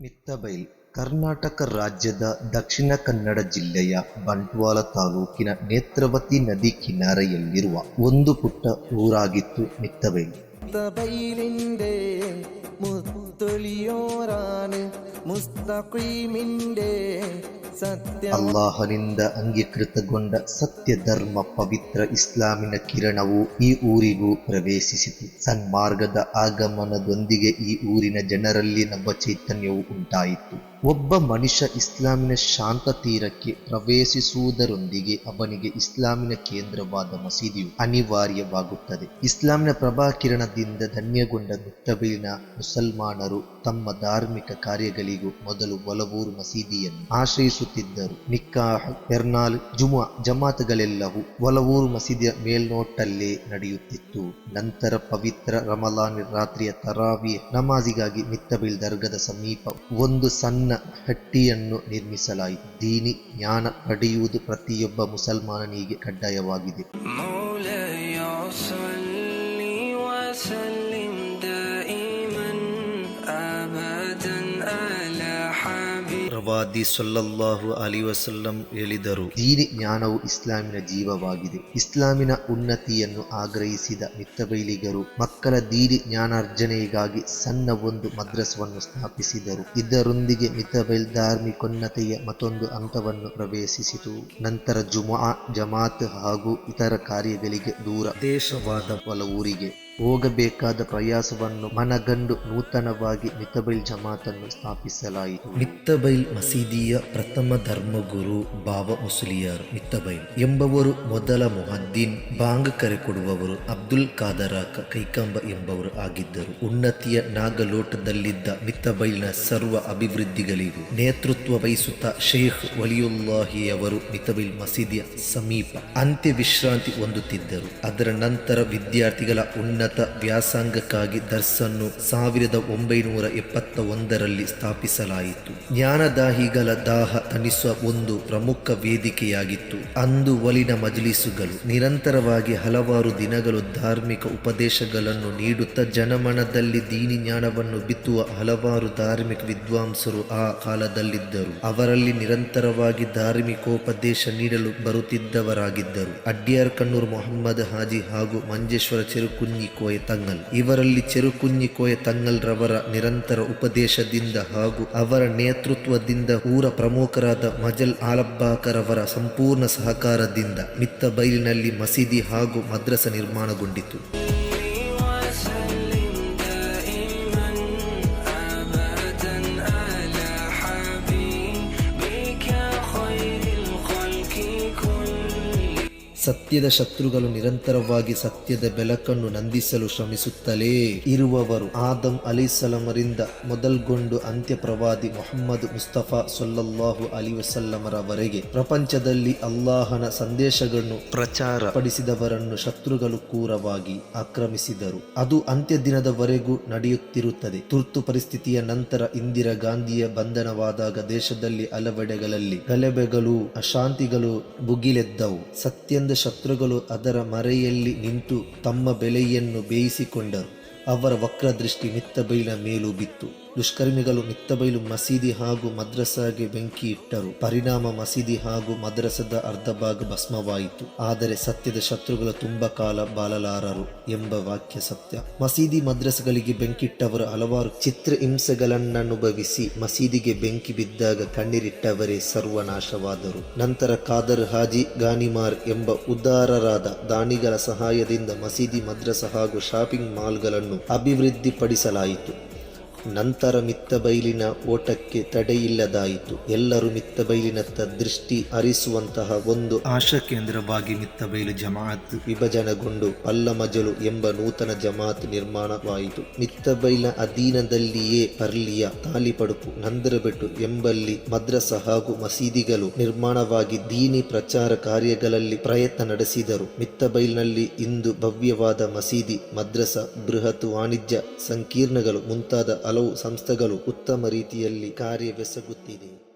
ಮಿತ್ತಬೈಲ್, ಕರ್ನಾಟಕ ರಾಜ್ಯದ ದಕ್ಷಿಣ ಕನ್ನಡ ಜಿಲ್ಲೆಯ ಬಂಟ್ವಾಳ ತಾಲೂಕಿನ ನೇತ್ರವತಿ ನದಿ ಕಿನಾರೆಯಲ್ಲಿರುವ ಒಂದು ಪುಟ್ಟ ಊರಾಗಿತ್ತು ಮಿತ್ತಬೈಲ್. മുസ്തബൈലിൻ്റെ മുത്തൊളിയോരാണ് മുസ്തഖീമിൻ്റെ സത്യം ಅಲ್ಲಾಹನಿಂದ ಅಂಗೀಕೃತಗೊಂಡ ಸತ್ಯ ಧರ್ಮ ಪವಿತ್ರ ಇಸ್ಲಾಮಿನ ಕಿರಣವು ಈ ಊರಿಗೂ ಪ್ರವೇಶಿಸಿತು ಸನ್ಮಾರ್ಗದ ಆಗಮನದೊಂದಿಗೆ ಈ ಊರಿನ ಜನರಲ್ಲಿ ನವ ಚೈತನ್ಯವು ಉಂಟಾಯಿತು ಒಬ್ಬ ಮನುಷ್ಯ ಇಸ್ಲಾಮಿನ ಶಾಂತ ತೀರಕ್ಕೆ ಪ್ರವೇಶಿಸುವುದರೊಂದಿಗೆ ಅವನಿಗೆ ಇಸ್ಲಾಮಿನ ಕೇಂದ್ರವಾದ ಮಸೀದಿಯು ಅನಿವಾರ್ಯವಾಗುತ್ತದೆ. ಇಸ್ಲಾಮಿನ ಪ್ರಭಾಕಿರಣದಿಂದ ಧನ್ಯಗೊಂಡ ಮುತ್ತಬೀಲಿನ ಮುಸಲ್ಮಾನರು ತಮ್ಮ ಧಾರ್ಮಿಕ ಕಾರ್ಯಗಳಿಗೂ ಮೊದಲು ಒಲವೂರು ಮಸೀದಿಯನ್ನು ಆಶ್ರಯಿಸುತ್ತಿದ್ದರು. ನಿಕ್ಕಾಹ್, ಪೆರ್ನಾಲ್, ಜುಮಾ ಜಮಾತ್ಗಳೆಲ್ಲವೂ ಒಲವೂರು ಮಸೀದಿಯ ಮೇಲ್ನೋಟಲ್ಲೇ ನಡೆಯುತ್ತಿತ್ತು. ನಂತರ ಪವಿತ್ರ ರಮಲಾನ್ ರಾತ್ರಿಯ ತರಾವಿಯ ನಮಾಜಿಗಾಗಿ ಮಿತ್ತಬಿಲ್ ದರ್ಗದ ಸಮೀಪ ಒಂದು ಸಣ್ಣ ಹಟ್ಟಿಯನ್ನು ನಿರ್ಮಿಸಲಾಯಿತು ದೀನಿ ಜ್ಞಾನ ಪಡೆಯುವುದು ಪ್ರತಿಯೊಬ್ಬ ಮುಸಲ್ಮಾನನಿಗೆ ಕಡ್ಡಾಯವಾಗಿದೆ. ಪ್ರವಾದಿ ಸೊಲ್ಲಲ್ಲಾಹು ಅಲಿ ವಸಲ್ಲಂ ಹೇಳಿದರು. ದೀನಿ ಜ್ಞಾನವು ಇಸ್ಲಾಮಿನ ಜೀವವಾಗಿದೆ. ಇಸ್ಲಾಮಿನ ಉನ್ನತಿಯನ್ನು ಆಗ್ರಹಿಸಿದ ಮಿತ್ತಬೈಲಿಗರು ಮಕ್ಕಳ ದೀನಿ ಜ್ಞಾನಾರ್ಜನೆಗಾಗಿ ಸಣ್ಣ ಒಂದು ಮದ್ರಸವನ್ನು ಸ್ಥಾಪಿಸಿದರು. ಇದರೊಂದಿಗೆ ಮಿತಬೈಲ್ ಧಾರ್ಮಿಕೋನ್ನತೆಯ ಮತ್ತೊಂದು ಹಂತವನ್ನು ಪ್ರವೇಶಿಸಿತು. ನಂತರ ಜುಮಾ ಜಮಾತ್ ಹಾಗೂ ಇತರ ಕಾರ್ಯಗಳಿಗೆ ದೂರ ದೇಶವಾದ ಊರಿಗೆ ಹೋಗಬೇಕಾದ ಪ್ರಯಾಸವನ್ನು ಮನಗಂಡು ನೂತನವಾಗಿ ಮಿತಬೈಲ್ ಜಮಾತನ್ನು ಸ್ಥಾಪಿಸಲಾಯಿತು. ಮಿತ್ತಬೈಲ್ ಮಸೀದಿಯ ಪ್ರಥಮ ಧರ್ಮಗುರು ಬಾಬಾ ಮುಸುಲಿಯಾರ್ ಮಿತ್ತಬೈಲ್ ಎಂಬವರು ಮೊದಲ ಮೊಹದ್ದೀನ್, ಬಾಂಗ್ ಕರೆ ಕೊಡುವವರು ಅಬ್ದುಲ್ ಕಾದರಾಕ ಕೈಕಂಬ ಎಂಬವರು ಆಗಿದ್ದರು. ಉನ್ನತಿಯ ನಾಗಲೋಟದಲ್ಲಿದ್ದ ಮಿತ್ತಬೈಲ್ನ ಸರ್ವ ಅಭಿವೃದ್ಧಿಗಳಿಗೂ ನೇತೃತ್ವ ವಹಿಸುತ್ತಾ ಶೇಖ್ ವಲಿಯುಲ್ಲಾಹಿಯವರು ಮಿತ್ತಬೈಲ್ ಮಸೀದಿಯ ಸಮೀಪ ಅಂತ್ಯ ವಿಶ್ರಾಂತಿ ಹೊಂದುತ್ತಿದ್ದರು. ಅದರ ನಂತರ ವಿದ್ಯಾರ್ಥಿಗಳ ಉನ್ನತ ವ್ಯಾಸಂಗಕ್ಕಾಗಿ ದರ್ಸನ್ನು ಸಾವಿರದ ಒಂಬೈನೂರ ಎಪ್ಪತ್ತ ಒಂದರಲ್ಲಿ ಸ್ಥಾಪಿಸಲಾಯಿತು. ಜ್ಞಾನದಾಹಿಗಳ ದಾಹ ತಣಿಸುವ ಒಂದು ಪ್ರಮುಖ ವೇದಿಕೆಯಾಗಿತ್ತು. ಅಂದು ಒಲಿನ ಮಜಲಿಸುಗಳು ನಿರಂತರವಾಗಿ ಹಲವಾರು ದಿನಗಳು ಧಾರ್ಮಿಕ ಉಪದೇಶಗಳನ್ನು ನೀಡುತ್ತಾ ಜನಮನದಲ್ಲಿ ದೀನಿ ಜ್ಞಾನವನ್ನು ಬಿತ್ತುವ ಹಲವಾರು ಧಾರ್ಮಿಕ ವಿದ್ವಾಂಸರು ಆ ಕಾಲದಲ್ಲಿದ್ದರು. ಅವರಲ್ಲಿ ನಿರಂತರವಾಗಿ ಧಾರ್ಮಿಕೋಪದೇಶ ನೀಡಲು ಬರುತ್ತಿದ್ದವರಾಗಿದ್ದರು. ಅಡ್ಡಿಯಾರ್ ಕಣ್ಣೂರ್ ಮೊಹಮ್ಮದ್ ಹಾಜಿ ಹಾಗೂ ಮಂಜೇಶ್ವರ ಚೆರುಕುಂಜಿ ಕೋಯ ತಂಗಲ್. ಇವರಲ್ಲಿ ಚೆರುಕುಂಜಿ ಕೋಯ ತಂಗಲ್ ರವರ ನಿರಂತರ ಉಪದೇಶದಿಂದ ಹಾಗೂ ಅವರ ನೇತೃತ್ವದಿಂದ ಊರ ಪ್ರಮುಖ ಪ್ರಮುಖರಾದ ಮಜಲ್ ಆಲಬ್ಬಾಕರವರ ಸಂಪೂರ್ಣ ಸಹಕಾರದಿಂದ ಮಿತ್ತ ಬೈಲಿನಲ್ಲಿ ಮಸೀದಿ ಹಾಗೂ ಮದ್ರಸ ನಿರ್ಮಾಣಗೊಂಡಿತು. ಸತ್ಯದ ಶತ್ರುಗಳು ನಿರಂತರವಾಗಿ ಸತ್ಯದ ಬೆಳಕನ್ನು ನಂದಿಸಲು ಶ್ರಮಿಸುತ್ತಲೇ ಇರುವವರು. ಆದಂ ಅಲಿಸಲಮರಿಂದ ಮೊದಲ್ಗೊಂಡು ಅಂತ್ಯ ಪ್ರವಾದಿ ಮೊಹಮ್ಮದ್ ಮುಸ್ತಫಾ ಸೊಲ್ಲಲ್ಲಾಹು ಅಲಿ ವಸಲ್ಲಮರವರೆಗೆ ಪ್ರಪಂಚದಲ್ಲಿ ಅಲ್ಲಾಹನ ಸಂದೇಶಗಳನ್ನು ಪ್ರಚಾರ ಪಡಿಸಿದವರನ್ನು ಶತ್ರುಗಳು ಕೂರವಾಗಿ ಆಕ್ರಮಿಸಿದರು. ಅದು ಅಂತ್ಯ ದಿನದವರೆಗೂ ನಡೆಯುತ್ತಿರುತ್ತದೆ. ತುರ್ತು ಪರಿಸ್ಥಿತಿಯ ನಂತರ ಇಂದಿರಾ ಗಾಂಧಿಯ ಬಂಧನವಾದಾಗ ದೇಶದಲ್ಲಿ ಹಲವೆಡೆಗಳಲ್ಲಿ ಗಲಭೆಗಳು ಅಶಾಂತಿಗಳು ಭುಗಿಲೆದ್ದವು. ಸತ್ಯಂದ ಶತ್ರುಗಳು ಅದರ ಮರೆಯಲ್ಲಿ ನಿಂತು ತಮ್ಮ ಬೆಲೆಯನ್ನು ಬೇಯಿಸಿಕೊಂಡರು. ಅವರ ವಕ್ರದೃಷ್ಟಿ ಮಿತ್ತಬೈಲ ಮೇಲೂ ಬಿತ್ತು. ದುಷ್ಕರ್ಮಿಗಳು ಮಿತ್ತಬೈಲು ಮಸೀದಿ ಹಾಗೂ ಮದ್ರಸಾಗೆ ಬೆಂಕಿ ಇಟ್ಟರು. ಪರಿಣಾಮ ಮಸೀದಿ ಹಾಗೂ ಮದ್ರಸದ ಅರ್ಧ ಭಾಗ ಭಸ್ಮವಾಯಿತು. ಆದರೆ ಸತ್ಯದ ಶತ್ರುಗಳು ತುಂಬ ಕಾಲ ಬಾಲಲಾರರು ಎಂಬ ವಾಕ್ಯ ಸತ್ಯ. ಮಸೀದಿ ಮದ್ರಸಗಳಿಗೆ ಬೆಂಕಿಟ್ಟವರು ಹಲವಾರು ಚಿತ್ರ ಹಿಂಸೆಗಳನ್ನನುಭವಿಸಿ ಮಸೀದಿಗೆ ಬೆಂಕಿ ಬಿದ್ದಾಗ ಕಣ್ಣೀರಿಟ್ಟವರೇ ಸರ್ವನಾಶವಾದರು. ನಂತರ ಖಾದರ್ ಹಾಜಿ ಗಾನಿಮಾರ್ ಎಂಬ ಉದಾರರಾದ ದಾನಿಗಳ ಸಹಾಯದಿಂದ ಮಸೀದಿ ಮದ್ರಸ ಹಾಗೂ ಶಾಪಿಂಗ್ ಮಾಲ್ಗಳನ್ನು ಅಭಿವೃದ್ಧಿಪಡಿಸಲಾಯಿತು. ನಂತರ ಮಿತ್ತಬೈಲಿನ ಓಟಕ್ಕೆ ತಡೆಯಿಲ್ಲದಾಯಿತು. ಎಲ್ಲರೂ ಮಿತ್ತಬೈಲಿನತ್ತ ದೃಷ್ಟಿ ಹರಿಸುವಂತಹ ಒಂದು ಆಶಾ ಕೇಂದ್ರವಾಗಿ ಮಿತ್ತಬೈಲು ಜಮಾತ್ ವಿಭಜನೆಗೊಂಡು ಅಲ್ಲಮಜಲು ಎಂಬ ನೂತನ ಜಮಾತ್ ನಿರ್ಮಾಣವಾಯಿತು. ಮಿತ್ತಬೈಲ ಅಧೀನದಲ್ಲಿಯೇ ಪರ್ಲಿಯ ತಾಲಿಪಡುಪು ನಂದರಬೆಟ್ಟು ಎಂಬಲ್ಲಿ ಮದ್ರಸ ಹಾಗೂ ಮಸೀದಿಗಳು ನಿರ್ಮಾಣವಾಗಿ ದೀನಿ ಪ್ರಚಾರ ಕಾರ್ಯಗಳಲ್ಲಿ ಪ್ರಯತ್ನ ನಡೆಸಿದರು. ಮಿತ್ತಬೈಲ್ನಲ್ಲಿ ಇಂದು ಭವ್ಯವಾದ ಮಸೀದಿ ಮದ್ರಸ ಬೃಹತ್ ವಾಣಿಜ್ಯ ಸಂಕೀರ್ಣಗಳು ಮುಂತಾದ ಹಲವು ಸಂಸ್ಥೆಗಳು ಉತ್ತಮ ರೀತಿಯಲ್ಲಿ ಕಾರ್ಯವೆಸಗುತ್ತಿದೆ.